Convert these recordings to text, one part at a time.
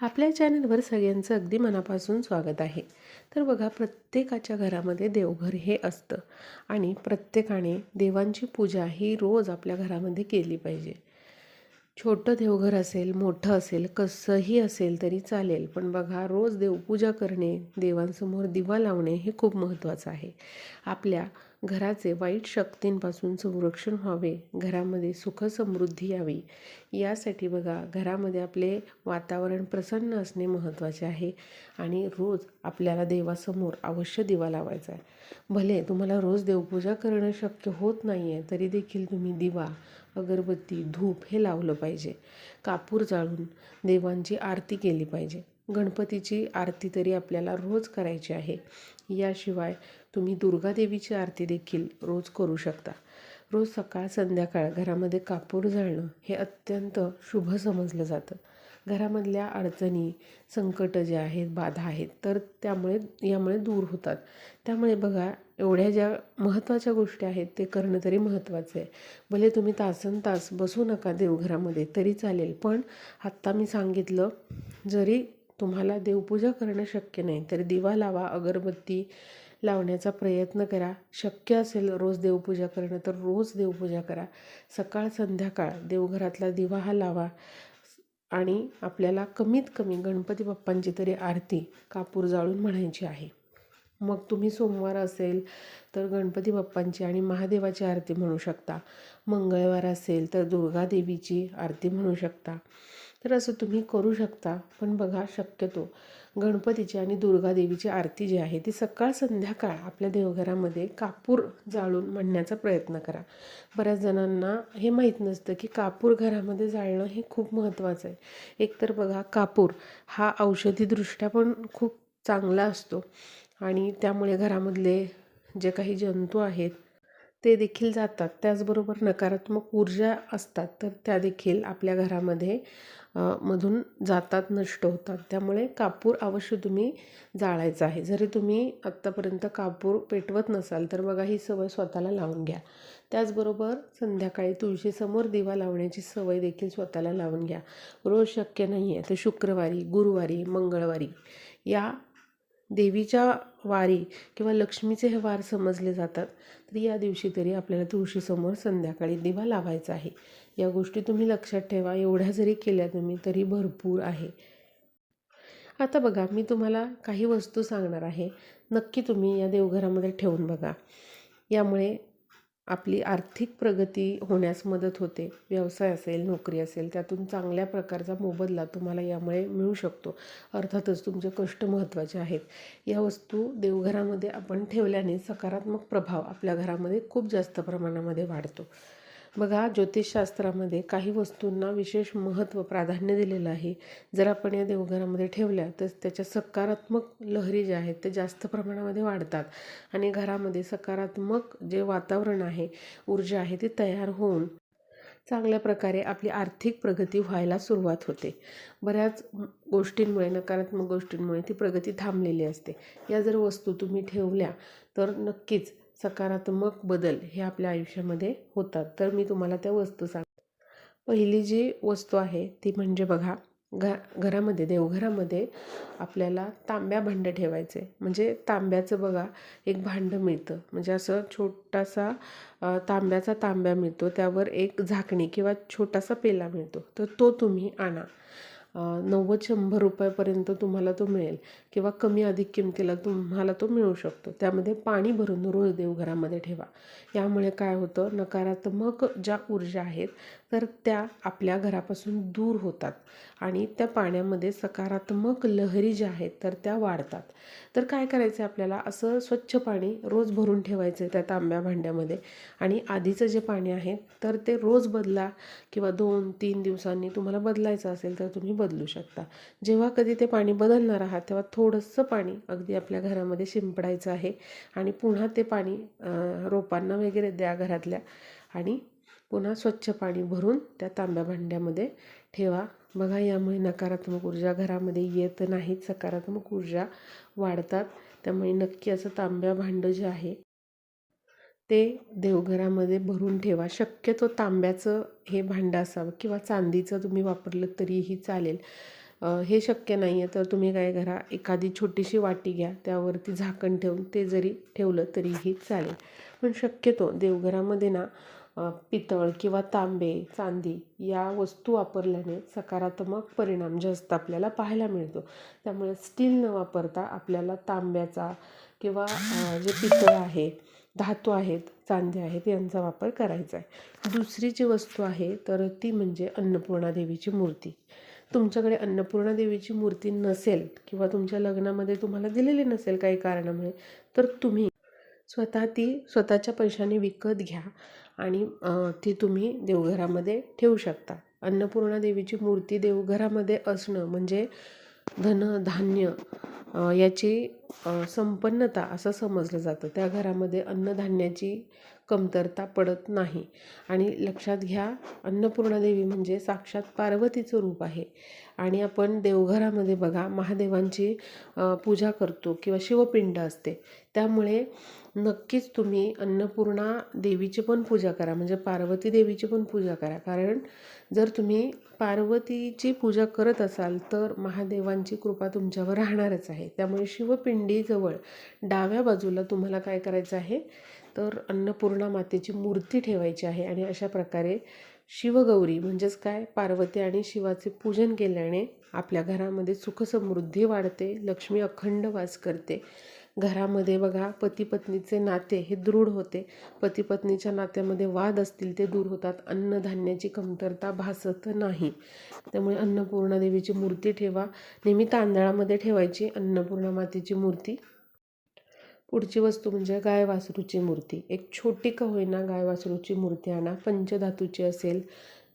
आपल्या चॅनलवर सगळ्यांचं अगदी मनापासून स्वागत आहे. तर बघा प्रत्येकाच्या घरामध्ये देवघर हे असतं आणि प्रत्येकाने देवांची पूजा ही रोज आपल्या घरामध्ये केली पाहिजे. छोटं देवघर असेल मोठं असेल कसंही असेल तरी चालेल. पण बघा रोज देवपूजा करणे देवांसमोर दिवा लावणे हे खूप महत्त्वाचं आहे. आपल्या घराचे वाईट शक्तींपासून संरक्षण व्हावे घरामध्ये सुख समृद्धी यावी. यासाठी बघा घरामध्ये आपले वातावरण प्रसन्न असणे महत्त्वाचे आहे आणि रोज आपल्याला देवासमोर अवश्य दिवा लावायचा आहे. भले तुम्हाला रोज देवपूजा करणं शक्य होत नाही आहे तरी देखील तुम्ही दिवा अगरबत्ती धूप हे लावलं पाहिजे. कापूर जाळून देवांची आरती केली पाहिजे. गणपतीची आरती तरी आपल्याला रोज करायची आहे. याशिवाय तुम्ही दुर्गादेवीची आरती देखील रोज करू शकता. रोज सकाळ संध्याकाळ घरामध्ये कापूर जाळणं हे अत्यंत शुभ समजलं जातं. घरामधल्या अडचणी संकटं जे आहेत बाधा आहेत तर त्यामुळे यामुळे दूर होतात. त्यामुळे बघा एवढ्या ज्या महत्त्वाच्या गोष्टी आहेत ते करणं तरी महत्त्वाचं आहे. भले तुम्ही तासन तास बसू नका देवघरामध्ये तरी चालेल. पण आत्ता मी सांगितलं जरी तुम्हाला देवपूजा करणं शक्य नाही तर दिवा लावा अगरबत्ती लावण्याचा प्रयत्न करा. शक्य असेल रोज देवपूजा करणं तर रोज देवपूजा करा. सकाळ संध्याकाळ देवघरातला दिवा हा लावा. आणि आपल्याला कमीत कमी गणपती बाप्पांची तरी आरती कापूर जाळून म्हणायची आहे. मग तुम्ही सोमवार असेल तर गणपती बाप्पांची आणि महादेवाची आरती म्हणू शकता. मंगळवार असेल तर दुर्गादेवीची आरती म्हणू शकता. तर असं तुम्ही करू शकता. पण बघा शक्यतो गणपतीची आणि दुर्गादेवीची आरती जी आहे ती सकाळ संध्याकाळ आपल्या देवघरामध्ये कापूर जाळून म्हणण्याचा प्रयत्न करा. बऱ्याच जणांना हे माहीत नसतं की कापूर घरामध्ये जाळणं हे खूप महत्त्वाचं आहे. एकतर बघा कापूर हा औषधीदृष्ट्या पण खूप चांगला असतो आणि त्यामुळे घरामधले जे काही जंतू आहेत ते देखील जातात. त्याचबरोबर नकारात्मक ऊर्जा असतात तर त्या देखील आपल्या घरामध्ये मधून जातात नष्ट होतात. त्यामुळे कापूर अवश्य तुम्ही जाळायचा आहे. जरी तुम्ही आत्तापर्यंत कापूर पेटवत नसाल तर बघा ही सवय स्वतःला लावून घ्या. त्याचबरोबर संध्याकाळी तुळशीसमोर दिवा लावण्याची सवय देखील स्वतःला लावून घ्या. रोज शक्य नाही आहे तर शुक्रवारी गुरुवारी मंगळवारी या देवीच्या वारी किंवा लक्ष्मीचे हे वार समजले जातात तर या दिवशी तरी आपल्याला तुळशीसमोर संध्याकाळी दिवा लावायचा आहे. या गोष्टी तुम्ही लक्षात ठेवा एवढ्या जरी केल्या तुम्ही तरी भरपूर आहे. आता बघा मी तुम्हाला काही वस्तू सांगणार आहे. नक्की तुम्ही या देवघरामध्ये ठेवून बघा. यामुळे आपली आर्थिक प्रगती होण्यास मदत होते. व्यवसाय असेल नोकरी असेल त्यातून चांगल्या प्रकारचा मोबदला तुम्हाला यामुळे मिळू शकतो. अर्थातच तुमचे कष्ट महत्त्वाचे आहेत. या वस्तू देवघरामध्ये आपण ठेवल्याने सकारात्मक प्रभाव आपल्या घरामध्ये खूप जास्त प्रमाणामध्ये वाढतो. बघा ज्योतिषशास्त्रामध्ये काही वस्तूंना विशेष महत्त्व प्राधान्य दिलेलं आहे. जर आपण या देवघरामध्ये ठेवल्या तर त्याच्या सकारात्मक लहरी ज्या आहेत ते जास्त प्रमाणामध्ये वाढतात. आणि घरामध्ये सकारात्मक जे वातावरण आहे ऊर्जा आहे ती तयार होऊन चांगल्या प्रकारे आपली आर्थिक प्रगती व्हायला सुरुवात होते. बऱ्याच गोष्टींमुळे नकारात्मक गोष्टींमुळे ती प्रगती थांबलेली असते. या जर वस्तू तुम्ही ठेवल्या तर नक्कीच सकारात्मक बदल हे आपल्या आयुष्यामध्ये होतात. तर मी तुम्हाला त्या वस्तू सांग पहिली जी वस्तू आहे ती म्हणजे बघा घ घरामध्ये देवघरामध्ये आपल्याला तांब्या भांडं ठेवायचे. म्हणजे तांब्याचं बघा एक भांडं मिळतं. म्हणजे असं छोटासा तांब्याचा तांब्या मिळतो. त्यावर एक झाकणी किंवा छोटासा पेला मिळतो. तर तो तुम्ही आणा. नव्वद शंभर रुपयापर्यंत तुम्हाला तो मिळेल किंवा कमी अधिक किमतीला तुम्हाला तो मिळू शकतो. त्यामध्ये पाणी भरून रोज देवघरामध्ये ठेवा. यामुळे काय होतं नकारात्मक ज्या ऊर्जा आहेत तर त्या आपल्या घरापासून दूर होतात आणि त्या पाण्यामध्ये सकारात्मक लहरी ज्या आहेत तर त्या वाढतात. तर काय करायचं आहे आपल्याला? असं स्वच्छ पाणी रोज भरून ठेवायचं आहे त्या तांब्या भांड्यामध्ये आणि आधीचं जे पाणी आहे तर ते रोज बदला किंवा दोन तीन दिवसांनी तुम्हाला बदलायचं असेल तर तुम्ही बदलू शकता. जेव्हा कधी ते पाणी बदलणार आहात तेव्हा थोडंसं पाणी अगदी आपल्या घरामध्ये शिंपडायचं आहे आणि पुन्हा ते पाणी रोपांना वगैरे द्या घरातल्या आणि पुन्हा स्वच्छ पाणी भरून त्या तांब्या भांड्यामध्ये ठेवा. बघा यामुळे नकारात्मक ऊर्जा घरामध्ये येत नाहीत सकारात्मक ऊर्जा वाढतात. त्यामुळे नक्की असं तांब्या भांडं जे आहे ते देवघरामध्ये भरून ठेवा. शक्यतो तांब्याचं हे भांडं असावं किंवा चांदीचं तुम्ही वापरलं तरीही चालेल. हे शक्य नाही आहे तर तुम्ही काय करा एखादी छोटीशी वाटी घ्या त्यावरती झाकण ठेवून ते जरी ठेवलं तरीही चालेल. पण शक्यतो देवघरामध्ये ना पितळ किंवा तांबे चांदी या वस्तू वापरल्याने सकारात्मक परिणाम जास्त आपल्याला पाहायला मिळतो. त्यामुळे स्टील न वापरता आपल्याला तांब्याचा किंवा जे पितळ आहे धातू आहेत चांदे आहेत यांचा वापर करायचा आहे. दुसरी जी वस्तू आहे तर ती म्हणजे अन्नपूर्णा देवीची मूर्ती. तुमच्याकडे अन्नपूर्णा देवीची मूर्ती नसेल किंवा तुमच्या लग्नामध्ये तुम्हाला दिलेली नसेल काही कारणामुळे तर तुम्ही स्वतः ती स्वतःच्या पैशाने विकत घ्या आणि ती तुम्ही देवघरामध्ये ठेवू शकता. अन्नपूर्णा देवीची मूर्ती देवघरामध्ये असणं म्हणजे धन धान्य याची संपन्नता असं समजलं जातं. त्या घरामध्ये अन्नधान्याची कमतरता पडत नाही. आणि लक्षात घ्या अन्नपूर्णा देवी म्हणजे साक्षात पार्वतीचं रूप आहे. आणि आपण देवघरामध्ये बघा महादेवांची पूजा करतो किंवा शिवपिंड असते. त्यामुळे नक्कीच तुम्ही अन्नपूर्णा देवीची पण पूजा करा म्हणजे पार्वती देवीची पण पूजा करा. कारण जर तुम्ही पार्वतीची पूजा करत असाल तर महादेवांची कृपा तुमच्यावर राहणारच आहे. त्यामुळे शिवपिंडीजवळ डाव्या बाजूला तुम्हाला काय करायचं आहे? तर अन्नपूर्णा मातेची मूर्ती ठेवायची आहे आणि अशा प्रकारे शिवगौरी म्हणजेच काय पार्वती आणि शिवाचे पूजन केल्याने आपल्या घरामध्ये सुखसमृद्धी वाढते लक्ष्मी अखंड वास करते. घरामध्ये बघा पती पत्नीचे नाते हे दृढ होते. पती पत्नीच्या नात्यामध्ये वाद असतील ते दूर होतात. अन्नधान्याची कमतरता भासत नाही. त्यामुळे अन्नपूर्णा देवीची मूर्ती ठेवा. नेहमी तांदळामध्ये ठेवायची अन्नपूर्णा मातेची मूर्ती. पुढची वस्तू म्हणजे गाय वासरूची मूर्ती. एक छोटी का होईना गाय वासरूची मूर्ती आणा. पंचधातूची असेल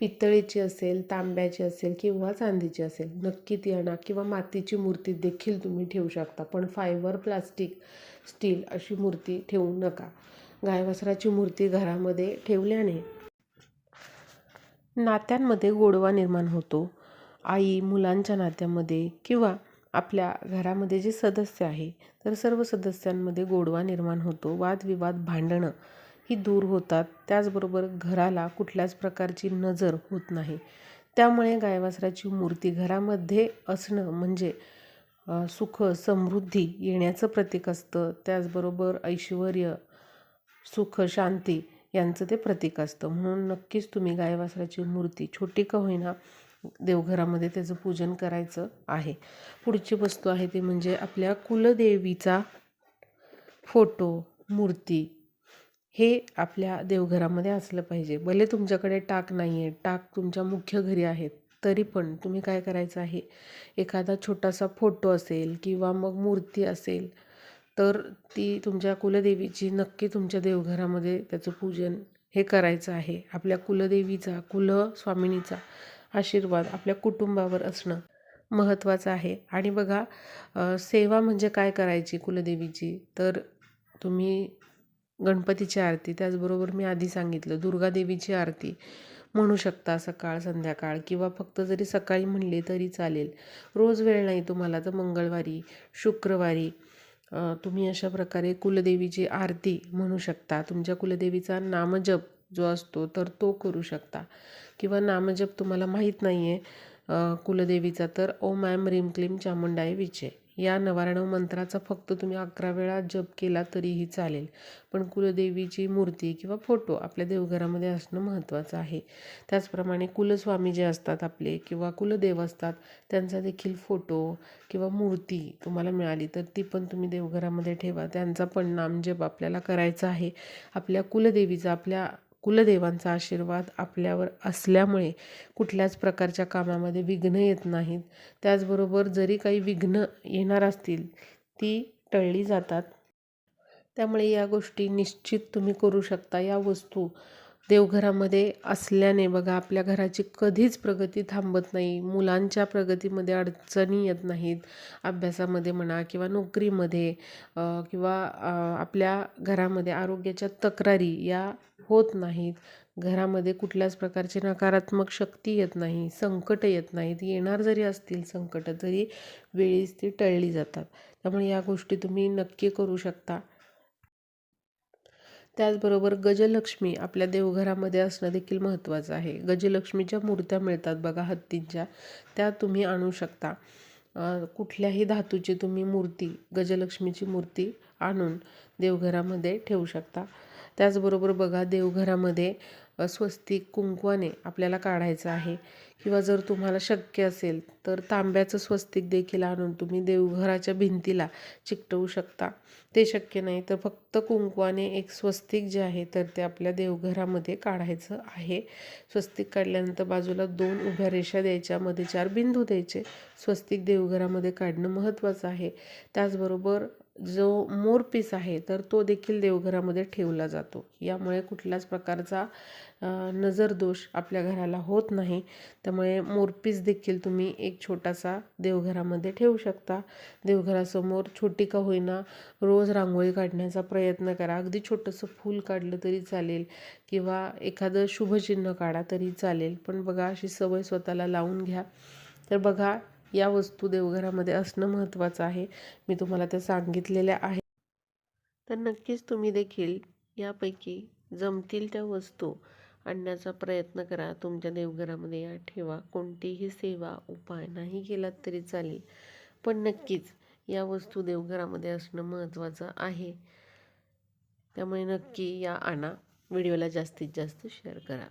पितळीची असेल तांब्याची असेल किंवा चांदीची असेल. नक्की ती आणा किंवा मातीची मूर्ती देखील तुम्ही ठेवू शकता. पण फायबर प्लास्टिक स्टील अशी मूर्ती ठेवू नका. गाय वासराची मूर्ती घरामध्ये ठेवल्याने नात्यांमध्ये गोडवा निर्माण होतो. आई मुलांच्या नात्यामध्ये किंवा आपल्या घरामध्ये जे सदस्य आहे तर सर्व सदस्यांमध्ये गोडवा निर्माण होतो. वादविवाद भांडणं ही दूर होतात. त्याचबरोबर घराला कुठल्याच प्रकारची नजर होत नाही. त्यामुळे गायवासराची मूर्ती घरामध्ये असणं म्हणजे सुख समृद्धी येण्याचं प्रतीक असतं. त्याचबरोबर ऐश्वर सुख शांती यांचं ते प्रतीक असतं. म्हणून नक्कीच तुम्ही गायवासराची मूर्ती छोटी का होईना देवघरामध्ये त्याचं पूजन करायचं आहे. पुढची वस्तू आहे ती म्हणजे आपल्या कुलदेवीचा फोटो मूर्ती हे आपल्या देवघरामध्ये असलं पाहिजे. भले तुमच्याकडे टाक नाही आहे टाक तुमच्या मुख्य घरी आहेत तरी पण तुम्ही काय करायचं आहे? एखादा छोटासा फोटो असेल किंवा मग मूर्ती असेल तर ती तुमच्या कुलदेवीची नक्की तुमच्या देवघरामध्ये त्याचं पूजन हे करायचं आहे. आपल्या कुलदेवीचा कुलस्वामिनीचा आशीर्वाद आपल्या कुटुंबावर असणं महत्त्वाचं आहे. आणि बघा सेवा म्हणजे काय करायची कुलदेवीची? तर तुम्ही गणपतीची आरती त्याचबरोबर मी आधी सांगितलं दुर्गादेवीची आरती म्हणू शकता सकाळ संध्याकाळ किंवा फक्त जरी सकाळी म्हणले तरी चालेल. रोज वेळ नाही तुम्हाला तर मंगळवारी शुक्रवारी तुम्ही अशा प्रकारे कुलदेवीची आरती म्हणू शकता. तुमच्या कुलदेवीचा नामजप जो असतो तर तो करू शकता. किंवा नामजप तुम्हाला माहीत नाही आहे कुलदेवीचा तर ओम ॲम रिम क्लीम चामुंडाई विचे या नवारणव मंत्राचा फक्त तुम्ही अकरा वेळा जप केला तरीही चालेल. पण कुलदेवीची मूर्ती किंवा फोटो आपल्या देवघरामध्ये असणं महत्त्वाचं आहे. त्याचप्रमाणे कुलस्वामी जे असतात आपले किंवा कुलदेव असतात त्यांचा देखील फोटो किंवा मूर्ती तुम्हाला मिळाली तर ती पण तुम्ही देवघरामध्ये ठेवा. त्यांचा पण नामजप आपल्याला करायचा आहे. आपल्या कुलदेवीचा आपल्या कुलदेवांचा आशीर्वाद आपल्यावर असल्यामुळे कुठल्याच प्रकारच्या कामामध्ये विघ्न येत नाहीत. त्याचबरोबर जरी काही विघ्न येणार असतील ती टळली जातात. त्यामुळे या गोष्टी निश्चित तुम्ही करू शकता. या वस्तू देवघरामध्ये असल्याने बघा आपल्या घराची कधीच प्रगती थांबत नाही. मुलांच्या प्रगतीमध्ये अडचणी येत नाहीत. अभ्यासामध्ये म्हणा किंवा नोकरीमध्ये किंवा आपल्या घरामध्ये आरोग्याच्या तक्रारी या होत नाहीत. घरामध्ये कुठल्याच प्रकारची नकारात्मक शक्ती येत नाही संकट येत नाहीत. येणार जरी असतील संकट तरी वेळीच ती टळली जातात. त्यामुळे या गोष्टी तुम्ही नक्की करू शकता. त्याचबरोबर गजलक्ष्मी आपल्या देवघरामध्ये असणं देखील महत्त्वाचं आहे. गजलक्ष्मीच्या मूर्त्या मिळतात बघा हत्तींच्या. त्या तुम्ही आणू शकता. कुठल्याही धातूची तुम्ही मूर्ती गजलक्ष्मीची मूर्ती आणून देवघरामध्ये ठेवू शकता. त्याचबरोबर बघा देवघरामध्ये स्वस्तिक कुंकवाने आपल्याला काढायचं आहे. किंवा जर तुम्हाला शक्य असेल तर तांब्याचं स्वस्तिक देखील आणून तुम्ही देवघराच्या भिंतीला चिकटवू शकता. ते शक्य नाही तर फक्त कुंकवाने एक स्वस्तिक जे आहे तर ते आपल्या देवघरामध्ये काढायचं आहे. स्वस्तिक काढल्यानंतर बाजूला दोन उभ्या रेषा द्यायच्या मध्ये चार बिंदू द्यायचे. स्वस्तिक देवघरामध्ये काढणं महत्त्वाचं आहे. त्याचबरोबर जो मोरपीस आहे तर तो देखील देवघरामध्ये ठेवला जातो. यामुळे कुठल्याच प्रकारचा नजर दोष आपल्या घराला होत नाही. त्यामुळे मोरपीस देखील तुम्ही एक छोटासा देवघरामध्ये ठेवू शकता. देवघरासमोर छोटी का होईना रोज रांगोळी काढण्याचा प्रयत्न करा. अगदी छोटंसं फूल काढलं तरी चालेल किंवा एखादं शुभचिन्ह काढा तरी चालेल. पण बघा अशी सवय स्वतःला लावून घ्या. तर बघा या वस्तू देवघरामध्ये असणं महत्त्वाचं आहे. मी तुम्हाला त्या सांगितलेल्या आहे तर नक्कीच तुम्ही देखील यापैकी जमतील त्या वस्तू आणण्याचा प्रयत्न करा. तुमच्या देवघरामध्ये या ठेवा. कोणतीही सेवा उपाय नाही केलात तरी चालेल. पण नक्कीच या वस्तू देवघरामध्ये असणं महत्त्वाचं आहे. त्यामुळे नक्की या आणा. व्हिडिओला जास्तीत जास्त शेअर करा.